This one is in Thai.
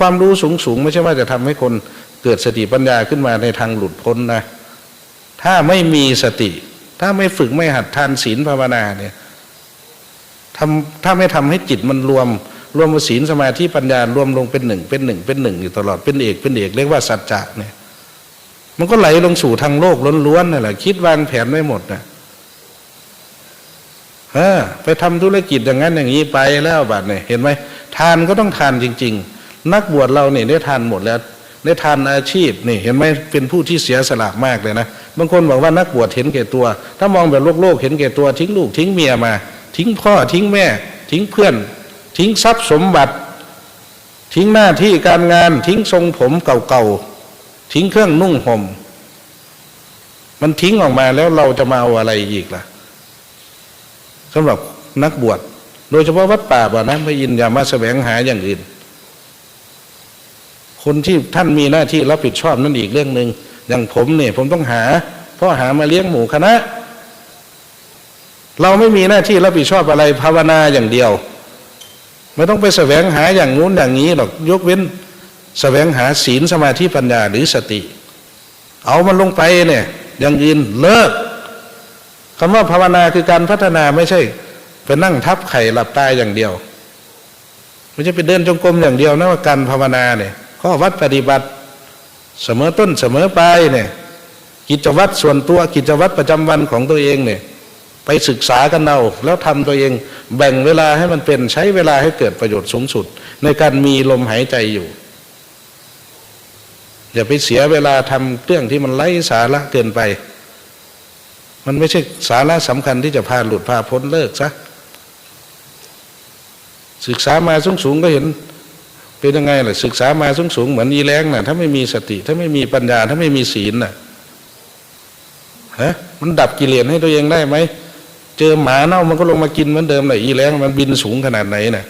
ความรู้สูงสูงไม่ใช่ว่าจะทำให้คนเกิดสติปัญญาขึ้นมาในทางหลุดพ้นนะ ถ้าไม่มีสติ ถ้าไม่ฝึกไม่หัดทานศีลภาวนาเนี่ยทำถ้าไม่ทำให้จิตมันรวม รวมศีลสมาธิปัญญารวมลงเป็นหนึ่งเป็นหนึ่งเป็นหนึ่งอยู่ตลอดเป็นเอกเป็นเอกเรียกว่าสัจจะเนี่ย มันก็ไหลลงสู่ทางโลกล้วนๆนั่นแหละคิดวางแผนไม่หมดนะเออไปทำธุรกิจอย่างนั้นอย่างนี้ไปแล้วบัดเนี่ยเห็นไหมทานก็ต้องทานจริง ๆ นักบวชเราเนี่ยได้ทานหมดแล้วได้ทานอาชีพนี่เห็นไหมเป็นผู้ที่เสียสละมากเลยนะบางคนบอกว่านักบวชเห็นแก่ตัว ถ้ามองแบบโลกโลกเห็นแก่ตัวทิ้งลูกทิ้งเมียมา ทิ้งพ่อทิ้งแม่ ทิ้งเพื่อน ทิ้งทรัพย์สมบัติ ทิ้งหน้าที่การงานทิ้งทรงผมเก่าๆทิ้งเครื่องนุ่งห่มมันทิ้งออกมาแล้วเราจะมาเอาอะไรอีกล่ะสำหรับนักบวช โดยเฉพาะวัดป่าบ่านะพระอินทร์อย่ามาแสวงหาอย่างอื่น คนที่ท่านมีหน้าที่รับผิดชอบนั่นอีกเรื่องหนึ่งอย่างผมเนี่ย ผมต้องหาพราะหามาเลี้ยงหมู่คณะ เราไม่มีหน้าที่รับผิดชอบอะไรภาวนาอย่างเดียว ไม่ต้องไปแสวงหาอย่างงู้นอย่างนี้หรอกยกเว้น แสวงหาศีลสมาธิปัญญาหรือสติ เอามันลงไปเนี่ย อย่างอื่นเลิกคำว่าภาวนาคือการพัฒนาไม่ใช่ไปนั่งทับไข่หลับตายอย่างเดียวไม่ใช่ไปเดินจงกรมอย่างเดียวนะว่าการภาวนาเนี่ย ข้อวัดปฏิบัติ เสมอต้นเสมอไปเนี่ยกิจวัตรส่วนตัวกิจวัตรประจำวันของตัวเองเนี่ยไปศึกษากันเอาแล้วทำตัวเอง แบ่งเวลาให้มันเป็นใช้เวลาให้เกิดประโยชน์สูงสุด ในการมีลมหายใจอยู่ อย่าไปเสียเวลาทำเรื่องที่มันไร้สาระเกินไป มันไม่ใช่สาระสำคัญที่จะพาหลุดพาพ้นเลิกซะศึกษามาสูงสูงๆก็เห็น เป็นยังไงล่ะศึกษามาสูงสูงเหมือนอีแรงน่ะ ถ้าไม่มีสติ ถ้าไม่มีปัญญา ถ้าไม่มีศีลน่ะฮะมันดับกิเลสให้ตัวเองได้ไหมเจอหมาเน่ามันก็ลงมากินเหมือนเดิมเลยอีแรงมันบินสูงขนาดไหนน่ะ